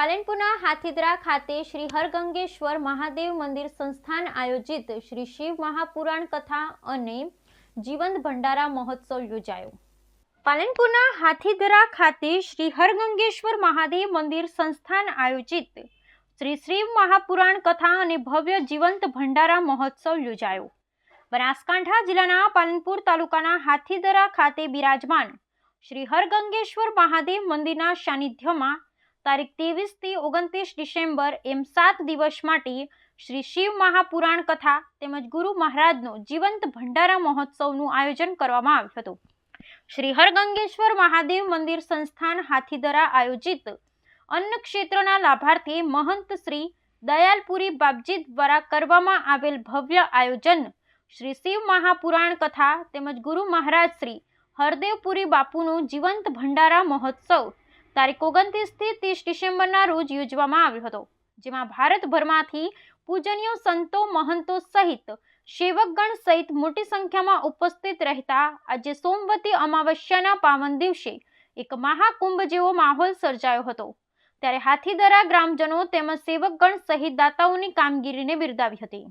પાલનપુરના હાથીદરા ખાતે શ્રી હરગંગેશ્વર મહાદેવ મંદિર સંસ્થાન આયોજિત શ્રી શિવ મહાપુરાણ કથા અને જીવંત ભંડારા મહોત્સવ યોજાયો. પાલનપુરના હાથીદરા ખાતે શ્રી હરગંગેશ્વર મહાદેવ મંદિર સંસ્થાન આયોજિત શ્રી શિવ મહાપુરાણ કથા અને ભવ્ય જીવંત ભંડારા મહોત્સવ યોજાયો. બનાસકાંઠા જિલ્લાના પાલનપુર તાલુકાના હાથીદરા ખાતે બિરાજમાન શ્રી હરગંગેશ્વર મહાદેવ મંદિરના સાનિધ્યમાં તારીખ ત્રેવીસથી ઓગણત્રીસ ડિસેમ્બર એમ સાત દિવસ માટે શ્રી શિવ મહાપુરાણ કથા તેમજ ગુરુ મહારાજનો જીવંત ભંડારા મહોત્સવનું આયોજન કરવામાં આવ્યું હતું. શ્રી હરગંગેશ્વર મહાદેવ મંદિર સંસ્થાન હાથીદરા આયોજિત અન્ન ક્ષેત્રના લાભાર્થી મહંત શ્રી દયાલપુરી બાપજી દ્વારા કરવામાં આવેલ ભવ્ય આયોજન શ્રી શિવ મહાપુરાણ કથા તેમજ ગુરુ મહારાજ શ્રી હરદેવપુરી બાપુનું જીવંત ભંડારા મહોત્સવ તારીખ ઓગણત્રીસથી ત્રીસ ડિસેમ્બરના રોજ યોજવામાં આવ્યો હતો, જેમાં ભારતભરમાંથી પૂજનીય સંતો, મહંતો સહિત સેવકગણ સહિત મોટી સંખ્યામાં ઉપસ્થિત રહેતા આજે સોમવતી અમાવસ્યાના પાવન દિવસે એક મહાકુંભ જેવો માહોલ સર્જાયો હતો. ત્યારે હાથીદરા ગ્રામજનો તેમજ સેવકગણ સહિત દાતાઓની કામગીરીને બિરદાવી હતી.